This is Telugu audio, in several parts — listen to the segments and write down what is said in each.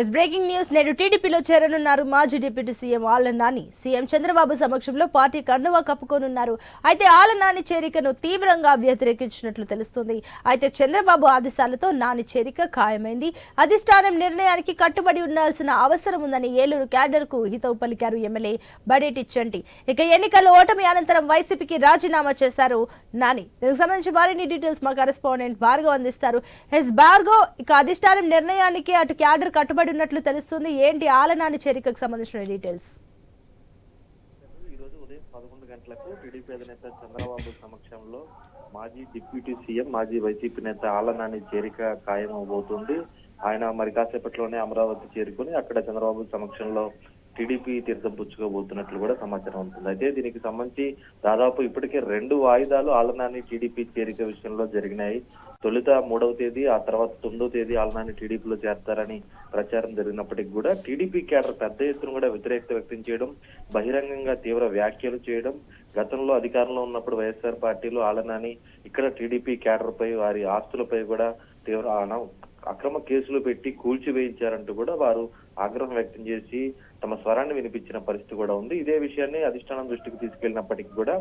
ఎస్ బ్రేకింగ్ న్యూస్ నేడు టీడీపీలో చేరనున్నారు మాజీ deputy CM Alla Nani CM Chandrababu సమక్షంలో పార్టీ కండువా కప్పుకోనున్నారు. అయితే ఆళ్ళ నాని చేరికను తీవ్రంగా వ్యతిరేకించినట్లు తెలుస్తుంది. అయితే చంద్రబాబు ఆదేశాలతో నాని చేరిక ఖాయమైంది. అధిష్టానం నిర్ణయానికి కట్టుబడి ఉండాల్సిన అవసరం ఉందని ఏలూరు క్యాడర్కు హితవు పలికారు ఎమ్మెల్యే బడేటి చంటి. ఇక ఎన్నికల ఓటమి అనంతరం వైసీపీకి రాజీనామా చేశారు నాని. దీనికి సంబంధించి మరిన్ని డీటెయిల్స్ మా కరెస్పాండెంట్ భార్గవ్ అందిస్తారు. ఎస్ భార్గవ్ ఇక అధిష్టానం నిర్ణయానికి అటు క్యాడర్ కట్టుబడి ఉన్నట్లు తెలుస్తుంది. ఏంటి ఆలనాని చేరికకు సంబంధించిన డీటెయిల్స్? ఈ రోజు ఉదయం పదకొండు గంటలకు టీడీపీ అధినేత చంద్రబాబు సమక్షంలో మాజీ డిప్యూటీ సీఎం మాజీ వైసీపీ నేత ఆలనాని చేరిక ఖాయం అవబోతుంది ఆయన మరి కాసేపట్లోనే అమరావతి చేరుకుని అక్కడ చంద్రబాబు సమక్షంలో టీడీపీ తీర్థం పుచ్చుకోబోతున్నట్లు కూడా సమాచారం ఉంటుంది అయితే దీనికి సంబంధించి దాదాపు ఇప్పటికే రెండు వాయిదాలు ఆలనాని టీడీపీ చేరిక విషయంలో జరిగినాయి. తొలుత మూడవ తేదీ ఆ తర్వాత తొమ్మిదవ తేదీ ఆలనాని టీడీపీలో చేరతారని ప్రచారం జరిగినప్పటికీ కూడా టీడీపీ కేడర్ పెద్ద ఎత్తున కూడా వ్యతిరేకత వ్యక్తం చేయడం బహిరంగంగా తీవ్ర వ్యాఖ్యలు చేయడం గతంలో అధికారంలో ఉన్నప్పుడు వైఎస్ఆర్ పార్టీలో ఆలనాని ఇక్కడ టీడీపీ కేడర్ పై వారి ఆస్తులపై కూడా తీవ్ర అన- అక్రమ కేసులు పెట్టి కూల్చివేయించారంటూ కూడా వారు ఆగ్రహం వ్యక్తం చేసి తమ స్వరాన్ని వినిపించిన పరిస్థితి కూడా ఉంది. ఇదే విషయాన్ని అధిష్టానం దృష్టికి తీసుకెళ్ళినప్పటికీ కూడా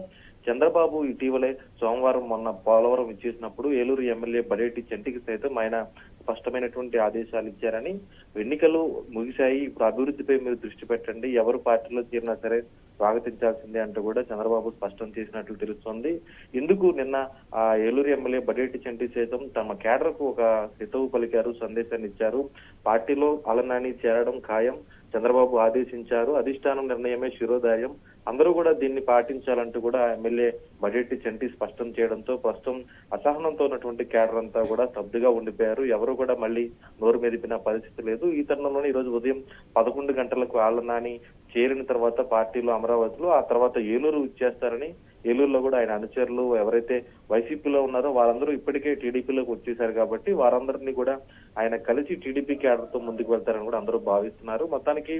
చంద్రబాబు ఇటీవలే సోమవారం మొన్న పోలవరం ఇచ్చేసినప్పుడు ఏలూరు ఎమ్మెల్యే బడేటి చంటికి సైతం ఆయన స్పష్టమైనటువంటి ఆదేశాలు ఇచ్చారని ఎన్నికలు ముగిశాయి. ఇప్పుడు అభివృద్ధిపై మీరు దృష్టి పెట్టండి. ఎవరు పార్టీలో చేరినా సరే స్వాగతించాల్సిందే అంటూ కూడా చంద్రబాబు స్పష్టం చేసినట్లు తెలుస్తోంది. ఇందుకు నిన్న ఆ ఏలూరు ఎమ్మెల్యే బడేటి చంటి సైతం తమ కేడర్కు ఒక హితవు పలికారు సందేశాన్ని ఇచ్చారు. పార్టీలో అలనాని చేరడం ఖాయం. చంద్రబాబు ఆదేశించారు. అధిష్టానం నిర్ణయమే శిరోధార్యం. అందరూ కూడా దీన్ని పాటించాలంటూ కూడా ఎమ్మెల్యే బడెట్టి చంటి స్పష్టం చేయడంతో ప్రస్తుతం అసహనంతో ఉన్నటువంటి కేడర్ అంతా కూడా స్తబ్దుగా ఉండిపోయారు. ఎవరు కూడా మళ్ళీ నోరు మెదిపిన పరిస్థితి లేదు. ఈ తరుణంలోనే ఈ రోజు ఉదయం పదకొండు గంటలకు ఆళ్ళనాని చేరిన తర్వాత పార్టీలో అమరావతిలో ఆ తర్వాత ఏలూరు ఇచ్చేస్తారని ఏలూరులో కూడా ఆయన అనుచరులు ఎవరైతే వైసీపీలో ఉన్నారో వారందరూ ఇప్పటికే టీడీపీలోకి వచ్చేసారు కాబట్టి వారందరినీ కూడా ఆయన కలిసి టీడీపీ కేడర్తో ముందుకు వెళ్తారని కూడా అందరూ భావిస్తున్నారు. మొత్తానికి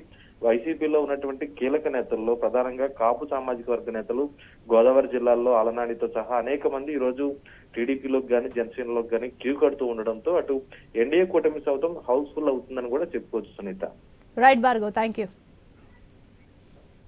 వైసీపీలో ఉన్నటువంటి కీలక నేతల్లో ప్రధానంగా కాపు సామాజిక వర్గ నేతలు గోదావరి జిల్లాల్లో అలనాడితో సహా అనేక మంది ఈ రోజు టీడీపీలోకి కానీ జనసేనలోకి కానీ క్యూ కడుతూ ఉండడంతో అటు ఎన్డీఏ కూటమి సౌతం హౌస్ఫుల్ అవుతుందని కూడా చెప్పుకోవచ్చు Sunitha. Right Bhargav thank you